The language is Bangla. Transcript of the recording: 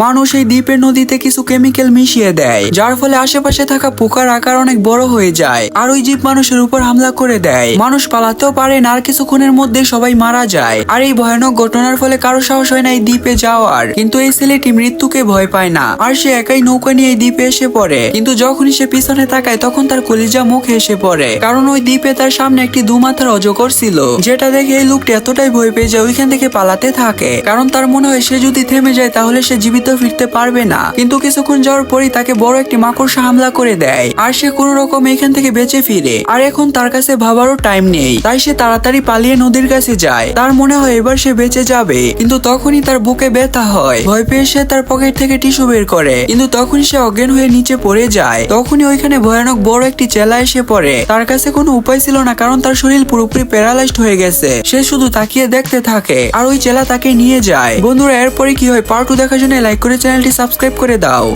মানুষ এই দ্বীপের নদীতে কিছু কেমিক্যাল মিশিয়ে দেয়, যার ফলে আশেপাশে থাকা পোকার আকার অনেক বড় হয়ে যায় আর ওই জীব মানুষের উপর হামলা করে দেয়। মানুষ পালাতেও পারে না, আর কিছুক্ষণের মধ্যে সবাই মারা যায়। আর এই ভয়ানক ঘটনার ফলে কারও সাহস হয় না এই দ্বীপে যাওয়ার। কিন্তু এই ছেলেটি মৃত্যুকে ভয় পায় না, আর সে একাই নৌকা নিয়ে এই দ্বীপে এসে পড়ে। কিন্তু যখনই সে পিছনে তাকায়, তখন তার কলিজা মুখে এসে পড়ে, কারণ ওই দ্বীপে তার সামনে একটি দুমাথার অজগর ছিল। যেটা দেখে এই লোকটি এতটাই ভয় পেয়ে যায়, ওইখান থেকে পালাতে থাকে। কারণ তার মনে হয় সে যদি থেমে যায়, তাহলে সে জীবিত ফিরতে পারবে না। কিন্তু কিছুক্ষণ যাওয়ার পরই তাকে বড় একটি মাকড়সা হামলা করে দেয়। আর সে কোনো রকম এখান থেকে বেঁচে ফিরে। আর এখন তার কাছে ভাবারও টাইম নেই। তাই সে তাড়াতাড়ি পালিয়ে নদীর কাছে যায়। তার মনে হয় এবার সে বেঁচে যাবে। কিন্তু তখনই তার বুকে ব্যথা হয়। ভয় পেয়ে সে তার পকেট থেকে টিস্যু বের করে। কিন্তু তখনই সে অজ্ঞান হয়ে নিচে পড়ে যায়। তখনই ওইখানে ভয়ানক বড় একটি চেলা এসে পড়ে। তার কাছে কোনো উপায় ছিল না, কারণ তার শরীর পুরোপুরি প্যারালাইজড হয়ে গেছে। সে শুধু তাকিয়ে দেখতে থাকে। আর ওই চেলা তাকে নিয়ে যায়। বন্ধুরা এরপরে কি হয়? পার্ট দেখার জন্য লাইক করে চ্যানেলটি সাবস্ক্রাইব করে দাও।